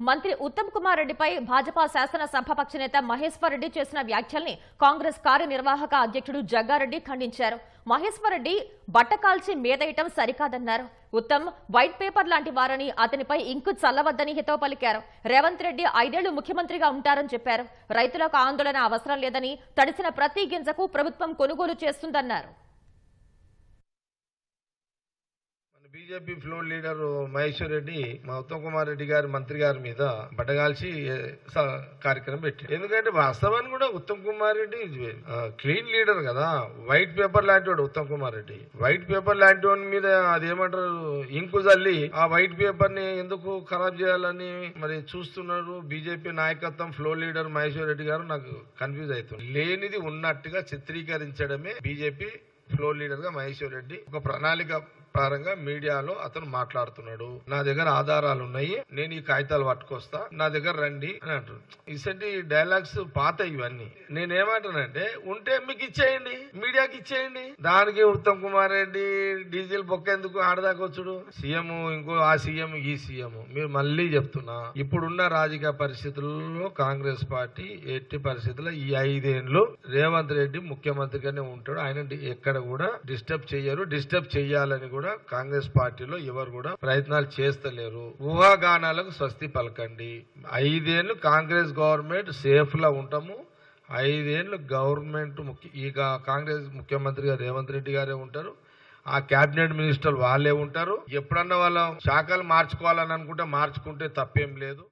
మంత్రి ఉత్తమ్ కుమార్ రెడ్డిపై భాజపా శాసనసభాపక్ష నేత మహేశ్వర్ రెడ్డి చేసిన వ్యాఖ్యల్ని కాంగ్రెస్ కార్యనిర్వాహక అధ్యక్షుడు జగ్గారెడ్డి ఖండించారు. మహేశ్వర్ రెడ్డి బట్టకాల్చి మీదేయటం సరికాదన్నారు. ఉత్తమ్ వైట్ పేపర్ లాంటి వారని అతనిపై ఇంకు చల్లవద్దని హితవు పలికారు. రేవంత్ రెడ్డి ఐదేళ్ళు ముఖ్యమంత్రిగా ఉంటారని చెప్పారు. రైతులకు ఆందోళన అవసరం లేదని తడిసిన ప్రతి గింజకు ప్రభుత్వం కొనుగోలు చేస్తుందన్నారు. BJP floor leader Maheshwar Reddy మా ఉత్తమ్ కుమార్ రెడ్డి గారి మంత్రి గారి మీద బట్టగాల్చి స- కార్యక్రమం పెట్టాడు ఎందుకంటే వాస్తవాన్ని కూడా ఉత్తమ్ కుమార్ రెడ్డి క్లీన్ లీడర్ కదా. వైట్ పేపర్ లాంటి వాడు ఉత్తమ్ కుమార్ రెడ్డి. వైట్ పేపర్ లాంటి వాడి మీద అదేమంటారు ఇంకు చల్లి ఆ వైట్ పేపర్ని ఎందుకు ఖరాబ్ చేయాలని మరి చూస్తున్నారు బీజేపీ నాయకత్వం ఫ్లోర్ లీడర్ మహేశ్వర్ రెడ్డి గారు. నాకు కన్ఫ్యూజ్ అవుతుంది. లేనిది ఉన్నట్టుగా చిత్రీకరించడమే బీజేపీ ఫ్లోర్ లీడర్గా మహేశ్వర్ రెడ్డి ఒక ప్రణాళిక పరంగా మీడియాలో అతను మాట్లాడుతున్నాడు. నా దగ్గర ఆధారాలు ఉన్నాయి నేను ఈ కాగితాలు పట్టుకొస్తా నా దగ్గర రండి అని అంటారు ఇసటి డైలాగ్స్ పాత ఇవన్నీ. నేనేమంటానంటే ఉంటే మీకు ఇచ్చేయండి మీడియాకి ఇచ్చేయండి. దానికి ఉత్తమ్ కుమార్ రెడ్డి డీజిల్ బొక్కేందుకు ఆడదాకొచ్చుడు సీఎం ఇంకో ఆ సీఎం ఈ సీఎం. మీరు మళ్ళీ చెప్తున్నా ఇప్పుడున్న రాజకీయ పరిస్థితుల్లో కాంగ్రెస్ పార్టీ ఎట్టి పరిస్థితుల్లో ఈ ఐదేళ్ళు రేవంత్ రెడ్డి ముఖ్యమంత్రిగానే ఉంటాడు. ఆయన ఎక్కడ కూడా డిస్టర్బ్ చేయరు డిస్టర్బ్ చేయాలని కూడా కాంగ్రెస్ పార్టీలో ఎవరు కూడా ప్రయత్నాలు చేస్తలేరు. ఊహాగానాలకు స్వస్తి పలకండి. ఐదేళ్ళు కాంగ్రెస్ గవర్నమెంట్ సేఫ్ లా ఉంటాము ఐదేళ్ళు గవర్నమెంట్ ముఖ్య ఇక కాంగ్రెస్ ముఖ్యమంత్రిగా రేవంత్ రెడ్డి గారే ఉంటారు. ఆ కేబినెట్ మినిస్టర్లు వాళ్ళే ఉంటారు. ఎప్పుడన్నా వాళ్ళ శాఖలు మార్చుకోవాలని అనుకుంటే మార్చుకుంటే తప్పేం లేదు.